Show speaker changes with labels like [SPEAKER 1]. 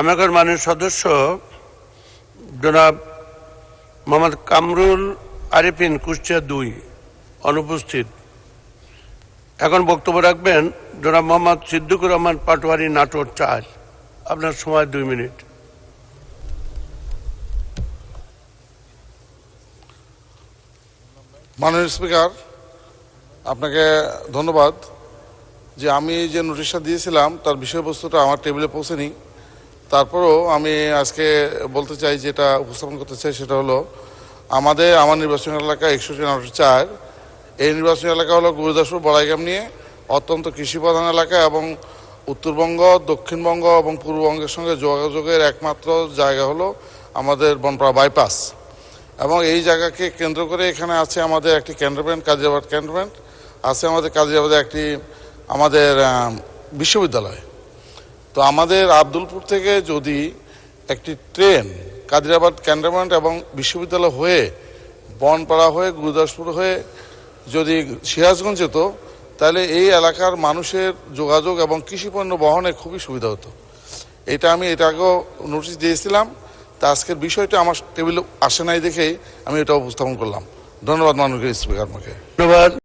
[SPEAKER 1] আমাদের মাননীয় সদস্য জনাব মোহাম্মদ কামরুল আরিফিন কুষ্টিয়া দুই অনুপস্থিত। এখন বক্তব্য রাখবেন জনাব মোহাম্মদ সিদ্দিকুর রহমান পাটোয়ারি নাটোর চার। আপনার সময় দুই মিনিট।
[SPEAKER 2] মাননীয় স্পিকার, আপনাকে ধন্যবাদ যে আমি যে নোটিশটা দিয়েছিলাম, তার বিষয়বস্তুটা আমার টেবিলে পৌঁছেনি। তারপরেও আমি আজকে বলতে চাই যেটা উপস্থাপন করতে চাই সেটা হলো, আমাদের আমার নির্বাচনী এলাকা একষট্টি নাটক চার। এই নির্বাচনী এলাকা হলো গুরুদাসপুর, বড়াইগ্রাম নিয়ে অত্যন্ত কৃষিপ্রধান এলাকা এবং উত্তরবঙ্গ, দক্ষিণবঙ্গ এবং পূর্ববঙ্গের সঙ্গে যোগাযোগের একমাত্র জায়গা হলো আমাদের বনপাড়া বাইপাস। এবং এই জায়গাকে কেন্দ্র করে এখানে আছে আমাদের একটি ক্যান্টনমেন্ট কাজিরাবাদ ক্যান্টনমেন্ট। আছে আমাদের কাজিরাবাদে একটি আমাদের বিশ্ববিদ্যালয়। তো আমাদের আব্দুলপুর থেকে যদি একটি ট্রেন কাদিরাবাদ ক্যান্টনমেন্ট এবং বিশ্ববিদ্যালয় হয়ে বনপাড়া হয়ে গুরুদাসপুর হয়ে যদি সিরাজগঞ্জ যেত, তাহলে এই এলাকার মানুষের যোগাযোগ এবং কৃষিপণ্য বহনে খুবই সুবিধা হতো। এটা আমি এটা আগেও নোটিশ দিয়েছিলাম। তা আজকের বিষয়টা আমার টেবিলে আসে নাই দেখেই আমি এটা উপস্থাপন করলাম। ধন্যবাদ মাননীয় স্পিকার আমাকে।
[SPEAKER 1] ধন্যবাদ।